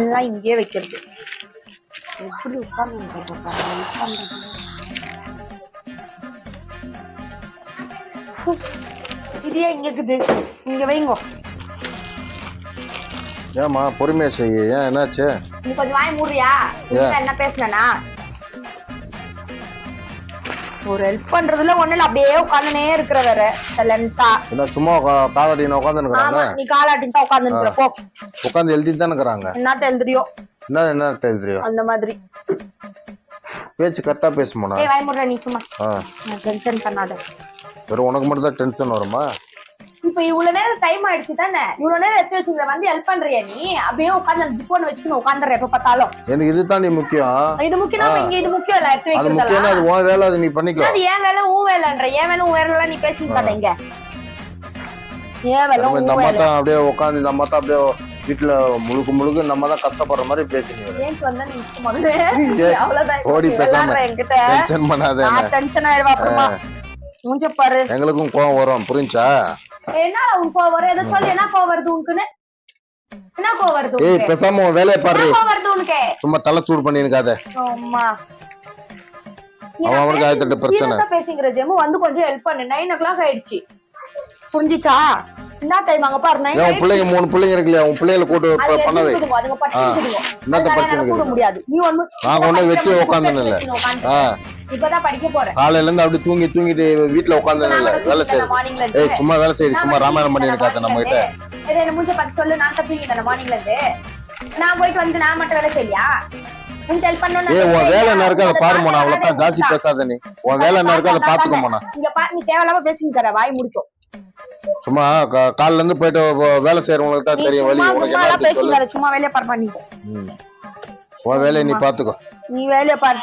எல்லாம் இங்கேயே வைக்கிறது. எப்படி உட்கார்ந்து ஏன் இங்க இருக்குது? இங்க வைங்கோ. ஏம்மா பொறுமையா செய்ய. ஏன் என்னாச்சு? நீ கொஞ்சம் வாய் மூடுறியா? என்ன பேசுனேனா? ஒரு ஹெல்ப் பண்றதுல ஒண்ணு இல்ல. அப்படியே உட்காந்துனே இருக்கிற வேற. சைலண்டா என்ன சும்மா காலடின உட்காந்துருக்குறாங்க ஆமா நீ காலாட்டின்னு தான் உட்கார்ந்து இருக்கிற. போ. உட்காந்து எழுதிட்டு தானே இருக்கிறாங்க? என்ன எழுதுறியோ என்ன என்ன தெரியும் அந்த மாதிரி. பேச்சு கரெக்டா பேசுமாண்ணா ஏய் வாய் மூடுற நீ சும்மா. டென்ஷன் பண்ணாத. வெறும் உனக்கு மட்டும் தான் டென்ஷன் வருமா? இப்ப இவ்வளவு நேரம் டைம் ஆயிடுச்சு தானே? இவ்வளவு நேரம் எடுத்து வச்சுக்கிற வந்து ஹெல்ப் பண்றியா நீ? அப்படியே உட்காந்து அந்த புக் ஒன்று வச்சுக்கணும் உட்காந்துற எப்ப பார்த்தாலும். எனக்கு இது தாண்டி முக்கியம். இது முக்கியம் இங்க இது முக்கியம் இல்ல எடுத்து முக்கியம் அது உன் வேலை அது நீ பண்ணிக்கோ. அது ஏன் வேலை உன் வேலைன்ற. ஏன் வேலை உன் வேலை நீ பேசிக்காத இங்க. ஏன் வேலை நம்ம தான் அப்படியே உட்காந்து தான் அப்படியே வீட்டுல முழுக்க முழுக்க நம்ம தான் கஷ்டப்படுற மாதிரி நீ அவ்வளவுதான். ஓடி பேசாம. டென்ஷன் பண்ணாத எங்களுக்கும் கோவம் வரும் புரிஞ்சா? என்ன உன் கோவம் வரும்? எதை சொல்லு என்ன கோவம் வருது உனக்குன்னு? என்ன கோவம் வருது ஏய் பேசாம உன் வேலையை பாரு. கோவம் வருது உனக்கு? சும்மா தலை சூடு பண்ணிருக்காத அம்மா. அவன் அவனுக்கு ஆயிரத்தெட்டு பிரச்சனை. பேசிக்கிற ஜெமு வந்து கொஞ்சம் ஹெல்ப் பண்ணு. நைன் ஓ கிளாக் ஆயிடுச்சு. புரிஞ்சுச்சா? என்ன டைம் அங்க பாரு உன் பிள்ளைங்க மூணு பிள்ளைங்க இருக்கு இல்லையா உன் பிள்ளைகளை கூட்டு பண்ணவே என்னத்த இருக்குது? முடியாது. நீ ஒண்ணு நான் உட்காந்துன்னு இல்ல. ஆ. இப்பதான் படிக்க போறேன். காலையில இருந்து அப்படி தூங்கி தூங்கிட்டு வீட்டுல உட்காந்து இல்ல. வேலை செய்யுது ஏய் சும்மா வேலை செய்யுது சும்மா ராமாயணம் பண்ணி இருக்காது நம்ம கிட்ட என்ன மூஞ்ச பார்த்து சொல்லு நான் தூங்கிட்டேன் மார்னிங்ல இருந்து. நான் போயிட்டு வந்து நான் மட்டும் வேலை செய்யா உன் வேலை என்ன இருக்கு அதை பாருமா அவ்வளவுதான். ஜாஸ்தி பேசாத நீ. உன் வேலை என்ன இருக்கு அதை பாத்துக்கோமா இங்க பாரு நீ தேவையில்லாம பேசிங்க தர வாய் முடிக்கும். சும்மா காலைல இருந்து போயிட்டு வேலை செய்யறவங்களுக்கு தான் நீ தெரியும் வழி. உனக்கு சும்மா வேலையை பாரு பண்ணி ம். உன் வேலையை நீ பாத்துக்கோ நீ வேலையை பாரு.